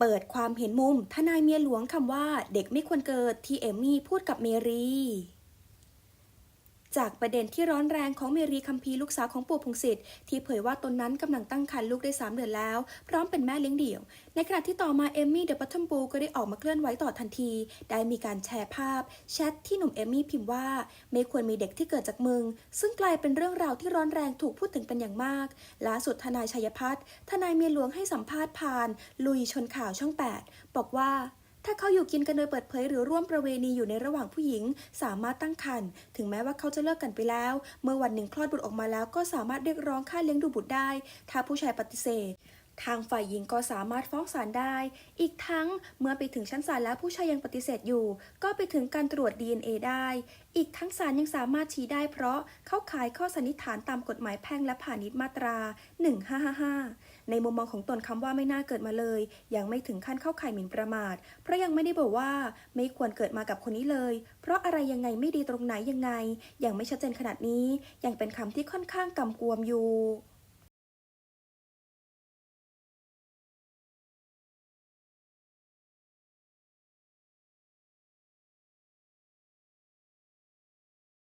เปิดความเห็นมุมทนายเมียหลวงคำว่าเด็กไม่ควรเกิดที่เอมมี่พูดกับเมรี จากประเด็นที่ร้อนแรงของเมรีคัมพีลูกสาวของปู่พงศิษฐ์ที่เผยว่าตนนั้นกำลังตั้งครรภ์ลูกได้ 3 เดือนแล้ว พร้อมเป็นแม่เลี้ยงเดี่ยว ในขณะที่ต่อมาเอมมี่เดอะบัตเทิลบูก็ได้ออกมาเคลื่อนไหวต่อทันที ได้มีการแชร์ภาพแชทที่หนุ่มเอมมี่พิมพ์ว่า ไม่ควรมีเด็กที่เกิดจากมึง ซึ่งกลายเป็นเรื่องราวที่ร้อนแรงถูกพูดถึงเป็นอย่างมากล่าสุดทนายชัยพัฒน์ทนายเมียหลวงให้สัมภาษณ์ผ่าน ลุยชนข่าวช่อง 8 บอกว่า ถ้าเขาอยู่กินกันโดยเปิดเผยหรือร่วมประเวณีอยู่ในระหว่างผู้หญิง สามารถตั้งครรภ์ถึงแม้ว่าเขาจะเลิกกันไปแล้ว เมื่อวันหนึ่งคลอดบุตรออกมาแล้วก็สามารถเรียกร้องค่าเลี้ยงดูบุตรได้ ถ้าผู้ชายปฏิเสธ ทางฝ่ายหญิงก็สามารถฟ้องศาลได้ อีกทั้งเมื่อไปถึงชั้นศาลแล้วผู้ชายยังปฏิเสธอยู่ ก็ไปถึงการตรวจ DNA ได้ อีกทั้งศาลยังสามารถชี้ได้เพราะเข้าข่ายข้อสันนิษฐานตามกฎหมายแพ่งและพาณิชย์มาตรา 1555 ในมุมมองของตนคำว่าไม่น่าเกิดมาเลย ยังไม่ถึงขั้นเข้าข่ายหมิ่นประมาท เพราะยังไม่ได้บอกว่าไม่ควรเกิดมากับคนนี้เลย เพราะอะไรยังไงไม่ดีตรงไหนยังไง ยังไม่ชัดเจนขนาดนี้ ยังเป็นคำที่ค่อนข้างกำกวมอยู่